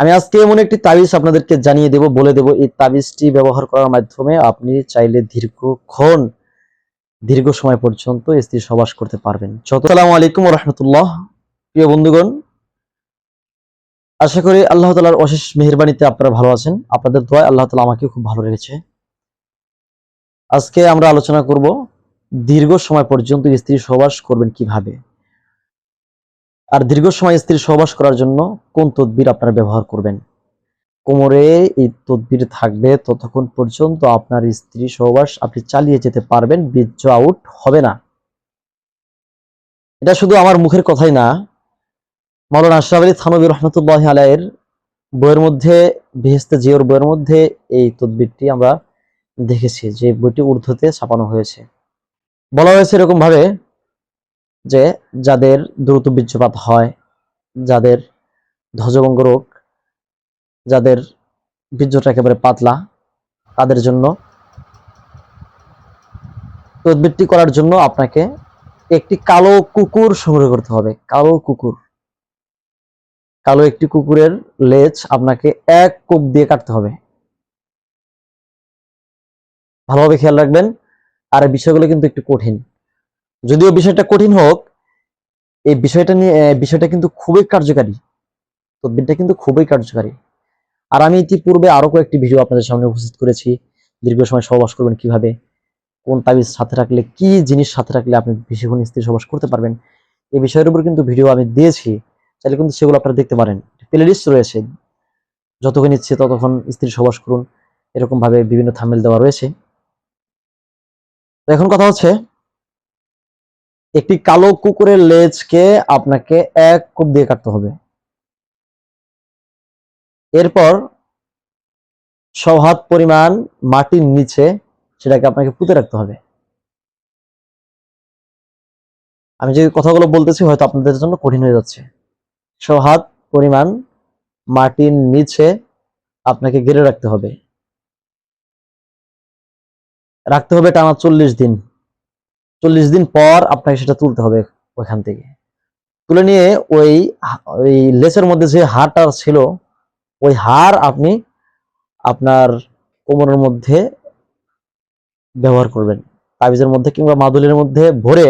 আমি আজকে এমন একটি তাবিজ আপনাদেরকে জানিয়ে দেব, বলে দেব। এই তাবিজটি ব্যবহার করার মাধ্যমে আপনি চাইলে দীর্ঘক্ষণ, দীর্ঘ সময় পর্যন্ত স্ত্রী সবাস করতে পারবেন। সালামু আলাইকুম রহমতুল্লাহ প্রিয় বন্ধুগণ, আশা করি আল্লাহ তালার অশেষ মেহরবানিতে আপনারা ভালো আছেন। আপনাদের দোয়ায় আল্লাহ তালা আমাকে খুব ভালো রেখেছে। আজকে আমরা আলোচনা করব, দীর্ঘ সময় পর্যন্ত স্ত্রী সহবাস করবেন কীভাবে? আর দীর্ঘ সময় স্ত্রী সহবাস করার জন্য কোন তদবির আপনারা ব্যবহার করবেন? কোমরে এই তদবির থাকবে ততক্ষণ পর্যন্ত আপনার স্ত্রী সহবাস আপনি চালিয়ে যেতে পারবেন, বীর্য আউট হবে না। এটা শুধু আমার মুখের কথাই না, মাওলানা আশরাফ আলী থানবী রহমতুল্লাহ আলাইয়ের বইয়ের মধ্যে বেহেস্তে জিওর বইয়ের মধ্যে এই তদবিরটি আমরা দেখেছি যে বইটি ঊর্ধ্বতে ছাপানো হয়েছে। বলা হয়েছে এরকম ভাবে যে যাদের দ্রুত বীর্যপাত হয়, যাদের ধ্বজভঙ্গ রোগ, যাদের বীর্যটা একেবারে পাতলা, তাদের জন্য তদবিরটি করার জন্য আপনাকে একটি কালো কুকুর সংগ্রহ করতে হবে, কালো কুকুর। কালো একটি কুকুরের লেজ আপনাকে এক কোপ দিয়ে কাটতে হবে। ভালোভাবে খেয়াল রাখবেন, আর বিষয়গুলো কিন্তু একটু কঠিন। যদিও বিষয়টা কঠিন হোক, এই বিষয়টা নিয়ে বিষয়টা কিন্তু খুবই কার্যকারী। তদবিরটা কিন্তু খুবই কার্যকারী। আর আমি ইতিপূর্বে আরও কয়েকটি ভিডিও আপনাদের সামনে উপস্থিত করেছি। দীর্ঘ সময় সহবাস করবেন কীভাবে, কোন তাবিজ সাথে রাখলে, কি জিনিস সাথে রাখলে আপনি বেশিক্ষণ স্ত্রী সহবাস করতে পারবেন এই বিষয়ের উপর কিন্তু ভিডিও আমি দিয়েছি। চাইলে কিন্তু সেগুলো আপনারা দেখতে পারেন। প্লে লিস্ট রয়েছে। যতক্ষণ ইচ্ছে ততক্ষণ স্ত্রী সহবাস করুন। এরকম ভাবে বিভিন্ন থামেল দেওয়া রয়েছে। তো এখন কথা হচ্ছে একটি কালো কুকুরের লেজকে আপনাকে এক কোপ দিয়ে কাটতে হবে। এরপর সহাত পরিমাণ মাটির নিচে সেটাকে আপনাকে পুঁতে রাখতে হবে। আমি যে কথাগুলো বলতেছি হয়তো আপনাদের জন্য কঠিন হয়ে যাচ্ছে। সহাত পরিমাণ মাটির নিচে আপনাকে গেড়ে রাখতে হবে। রাখতে হবে টানা চল্লিশ দিন। চল্লিশ দিন পর আপনাকে সেটা তুলতে হবে ওইখান থেকে। তুলে নিয়ে ওই ওই লেসের মধ্যে যে হাড়টা ছিল, ওই হাড় আপনি আপনার কোমরের মধ্যে ব্যবহার করবেন। তাবিজের মধ্যে কিংবা মাদুলির মধ্যে ভরে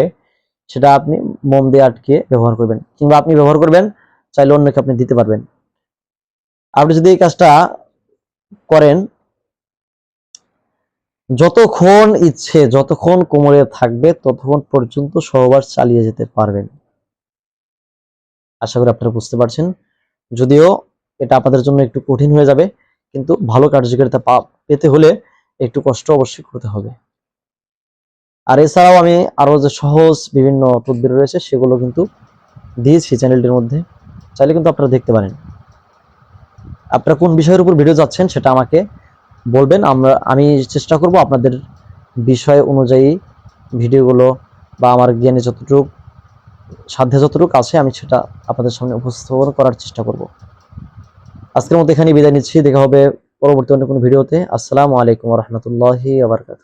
সেটা আপনি মোম দিয়ে আটকে ব্যবহার করবেন। কিংবা আপনি ব্যবহার করবেন, চাইলে অন্যকে আপনি দিতে পারবেন। আপনি যদি এই কাজটা করেন যতক্ষণ ইচ্ছে, যতক্ষণ কোমরে থাকবে, ততক্ষণ পর্যন্ত সহবাস চালিয়ে যেতে পারবেন। আশা করি আপনারা বুঝতে পারছেন। যদিও এটা আপনাদের জন্য একটু কঠিন হয়ে যাবে, কিন্তু ভালো কার্যকারিতা পেতে হলে একটু কষ্ট অবশ্যই করতে হবে। আর এছাড়াও আমি আরও যে সহজ বিভিন্ন তদবির রয়েছে, সেগুলো কিন্তু দিয়েছি চ্যানেলটির মধ্যে। চাইলে কিন্তু আপনারা দেখতে পারেন। আপনারা কোন বিষয়ের উপর ভিডিও যাচ্ছেন, সেটা আমাকে বলবেন। আমরা আমি চেষ্টা করব আপনাদের বিষয় অনুযায়ী ভিডিওগুলো বা আমার জ্ঞানে যতটুকু সাধ্য যতটুকু আছে, আমি সেটা আপনাদের সামনে উপস্থাপন করার চেষ্টা করব। আজকের মতো এখানে বিদায় নিচ্ছি। দেখা হবে পরবর্তী অন্য কোনো ভিডিওতে। আসসালামু আলাইকুম রহমতুল্লাহি আবরকাত